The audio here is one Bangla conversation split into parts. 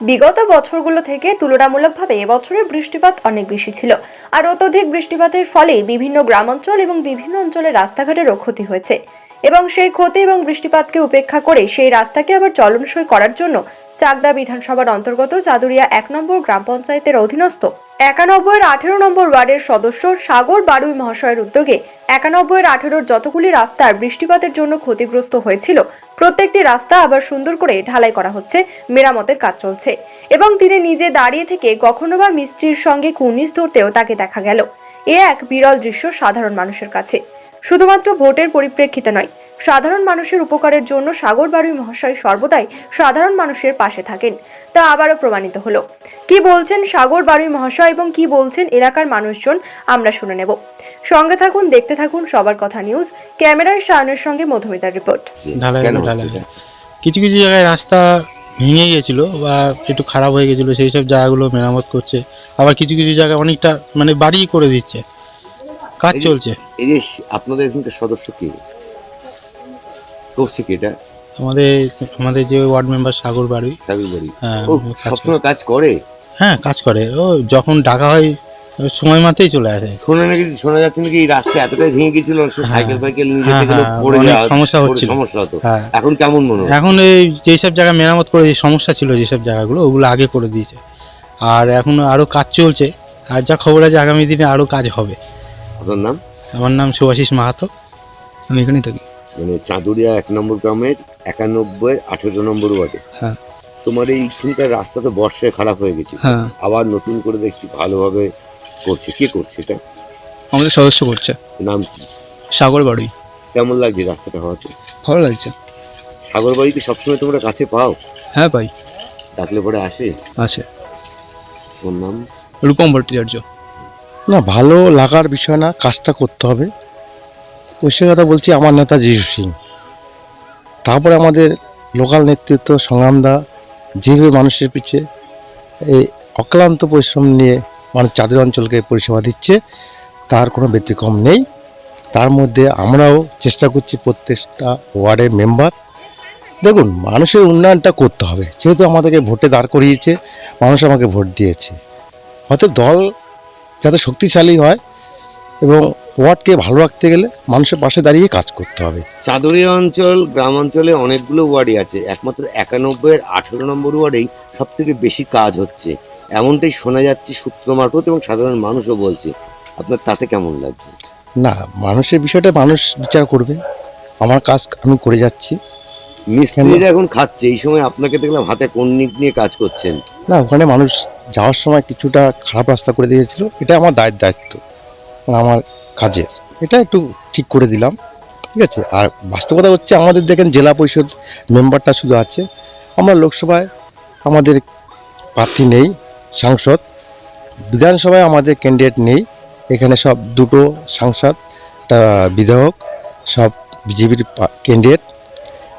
বিগত বছরগুলো থেকে তুলনামূলকভাবে এবছরের বৃষ্টিপাত অনেক বেশি ছিল। আর অত্যধিক বৃষ্টিপাতের ফলে বিভিন্ন গ্রামাঞ্চল এবং বিভিন্ন অঞ্চলের রাস্তাঘাটেরও ক্ষতি হয়েছে। এবং সেই ক্ষতি এবং বৃষ্টিপাতকে উপেক্ষা করে সেই রাস্তাকে আবার চলনসই করার জন্য চাকদা বিধানসভার অন্তর্গত চাদুরিয়া এক নম্বর গ্রাম পঞ্চায়েতের অধীনস্থ একানব্বইয়ের আঠেরো নম্বর ওয়ার্ডের সদস্য সাগর বারুই মহাশয়ের উদ্যোগে একানব্বইয়ের আঠেরোর যতগুলি রাস্তার বৃষ্টিপাতের জন্য ক্ষতিগ্রস্ত হয়েছিল, প্রত্যেকটি রাস্তা আবার সুন্দর করে ঢালাই করা হচ্ছে, মেরামতের কাজ চলছে। এবং তিনি নিজে দাঁড়িয়ে থেকে কখনো বা মিস্ত্রির সঙ্গে কুর্নিশ ধরতেও তাকে দেখা গেল। এ এক বিরল দৃশ্য সাধারণ মানুষের কাছে। শুধুমাত্র ভোটের পরিপ্রেক্ষিতে নয় সাধারণ মানুষের উপকারের জন্য সাগর বাড়ুই মহাশয় সর্বদাই সাধারণ মানুষের পাশে থাকেন। তা আবারও প্রমাণিত হলো। কি বলছেন সাগর বাড়ুই মহাশয় এবং কি বলছেন এলাকার মানুষজন আমরা শুনে নেব। সঙ্গে থাকুন দেখতে থাকুন সবার কথা নিউজ ক্যামেরায় শায়নের সঙ্গে মধুমিতার রিপোর্ট? কিছু কিছু জায়গায় রাস্তা ভেঙে গেছিল বা একটু খারাপ হয়ে গেছিল সেই সব জায়গাগুলো মেরামত করছে। আবার কিছু কিছু জায়গায় অনেকটা মানে বাড়িই করে দিচ্ছে। কাজ চলছে। এই যে আপনাদের এখানকার সদস্য কি? করছে কি এটা? আমাদের আমাদের যে ওয়ার্ড মেম্বার সাগর বাড়ি দাবি বাড়ি হ্যাঁ ও কাজ করে। সবসময় কাজ করে? হ্যাঁ কাজ করে। ও যখন ডাকা হয় সময় মাতেই চলে আসে। শোনা নাকি শোনা যাচ্ছে নাকি এই রাস্তা এতটাই ভেঙে গেছিল হ্যাঁ। সাইকেল ফাইকেল নিয়ে হ্যাঁ, যেতে গেলে হ্যাঁ, পড়ে যাওয়া সমস্যা হচ্ছিল। সমস্যা হতো। হ্যাঁ। এখন কেমন মনে হয়? এখন এই যেসব জায়গা মেরামত করে যে সমস্যা ছিল যেসব জায়গাগুলো ওগুলো আগে করে দিয়েছে। আর এখন আরও কাজ চলছে। আর যা খবর আছে আগামী দিনে আরও কাজ হবে। আপনার নাম? আমার নাম সুভাষিস মাহাতো। আমি এখানেই থাকি। মানে চাঁদুরিয়া এক নম্বর গ্রামের একানব্বই আঠেরো নম্বর ওয়ার্ডে। হ্যাঁ। তোমার এইখানকার রাস্তা তো বর্ষায় খারাপ হয়ে গেছে। হ্যাঁ। আবার নতুন করে দেখছি ভালোভাবে করছে। কে করছে এটা? আমাদের সদস্য করছে। নাম কি? সাগর বাড়ি। কেমন লাগছে রাস্তাটা হওয়াতে? ভালো লাগছে। সাগর বাড়িতে সবসময় তোমরা কাছে পাও? হ্যাঁ ভাই ডাকলে পরে আসে? আছে ওর নাম? রূপম ভট্টাচার্য। না ভালো লাগার বিষয় না কাজটা করতে হবে। পরিষ্কার কথা বলছি আমার নেতা যিশু সিং। তারপরে আমাদের লোকাল নেতৃত্ব সংগ্রামদা, যেভাবে মানুষের পিছে এই অক্লান্ত পরিশ্রম নিয়ে মানুষ চাঁদের অঞ্চলকে পরিষেবা দিচ্ছে, তার কোনো ব্যতিক্রম নেই। তার মধ্যে আমরাও চেষ্টা করছি প্রত্যেকটা ওয়ার্ডের মেম্বার। দেখুন, মানুষের উন্নয়নটা করতে হবে। যেহেতু আমাদেরকে ভোটে দাঁড় করিয়েছে, মানুষ আমাকে ভোট দিয়েছে। অতএব দল যাতে শক্তিশালী হয় এবং ওয়ার্ডকে ভালো রাখতে গেলে মানুষের পাশে দাঁড়িয়ে কাজ করতে হবে। চাঁদুরিয়া অঞ্চল গ্রাম অঞ্চলে অনেকগুলো ওয়ার্ডই আছে। একমাত্র একানব্বই এর আঠেরো নম্বর ওয়ার্ডেই সব থেকে বেশি কাজ হচ্ছে। এমনটাই শোনা যাচ্ছে সূত্র মারফত এবং সাধারণ মানুষও বলছে। আপনার তাতে কেমন লাগছে? না মানুষের বিষয়টা মানুষ বিচার করবে। আমার কাজ আমি করে যাচ্ছি। মিস্ত্রিরা এখন খাচ্ছে। এই সময় আপনাকে দেখলাম হাতে কন্নিক নিয়ে কাজ করছেন। না ওখানে মানুষ যাওয়ার সময় কিছুটা খারাপ রাস্তা করে দিয়েছিল। এটা আমার দায়ের দায়িত্ব। আমার কাজের। এটা একটু ঠিক করে দিলাম, ঠিক আছে? আর বাস্তবতা হচ্ছে আমাদের দেখেন জেলা পরিষদ মেম্বারটা শুধু আছে। আমরা লোকসভায় আমাদের প্রার্থী নেই, সাংসদ। বিধানসভায় আমাদের ক্যান্ডিডেট নেই। এখানে সব দুটো সাংসদ, একটা বিধায়ক, সব বিজেপির ক্যান্ডিডেট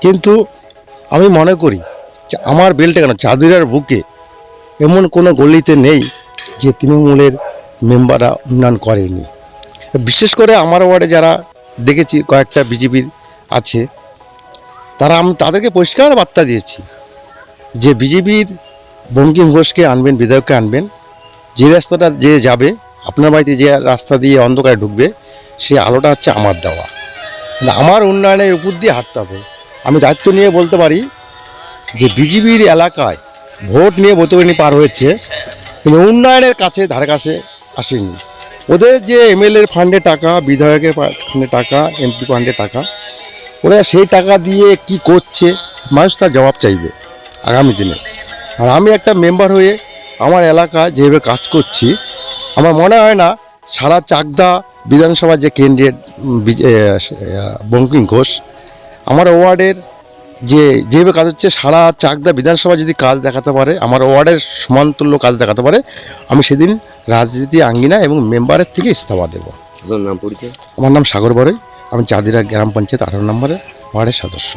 কিন্তু আমি মনে করি যে আমার বেলটা কেন? চাদুরার বুকে এমন কোনো গলিতে নেই যে তৃণমূলের মেম্বাররা উন্নয়ন করেনি। বিশেষ করে আমার ওয়ার্ডে যারা দেখেছি, কয়েকটা বিজেপির আছে, তারা আমি তাদেরকে পরিষ্কার বার্তা দিয়েছি যে বিজেপির বঙ্কিম ঘোষকে আনবেন, বিধায়ককে আনবেন, যে রাস্তাটা যে যাবে, আপনার বাড়িতে যে রাস্তা দিয়ে অন্ধকারে ঢুকবে, সেই আলোটা হচ্ছে আমার দেওয়া। আমার উন্নয়নের উপর দিয়ে হাঁটতে হবে। আমি দায়িত্ব নিয়ে বলতে পারি যে বিজেপির এলাকায় ভোট নিয়ে বতবানি পার হয়েছে, কিন্তু উন্নয়নের কাছে ধারে কাছে আসেনি। ওদের যে এমএলএর ফান্ডে টাকা, বিধায়কের ফান্ডে টাকা এমপি ফান্ডে টাকা, ওরা সেই টাকা দিয়ে কি করছে, মানুষ তার জবাব চাইবে আগামী দিনে। আর আমি একটা মেম্বার হয়ে আমার এলাকা যেভাবে কাজ করছি, আমার মনে হয় না সারা চাকদা বিধানসভার যে ক্যান্ডিডেট বঙ্কিম ঘোষ, আমার ওয়ার্ডের যে যেভাবে কাজ হচ্ছে সারা চাকদা বিধানসভা যদি কাজ দেখাতে পারে আমার ওয়ার্ডের সমান্তুল্য কাজ দেখাতে পারে আমি সেদিন রাজনীতি আঙ্গিনা এবং মেম্বারের থেকে ইস্তফা দেবো। নাম পরিচয়? আমার নাম সাগর বড়ই আমি চাঁদিরা গ্রাম পঞ্চায়েত আঠারো নম্বরের ওয়ার্ডের সদস্য।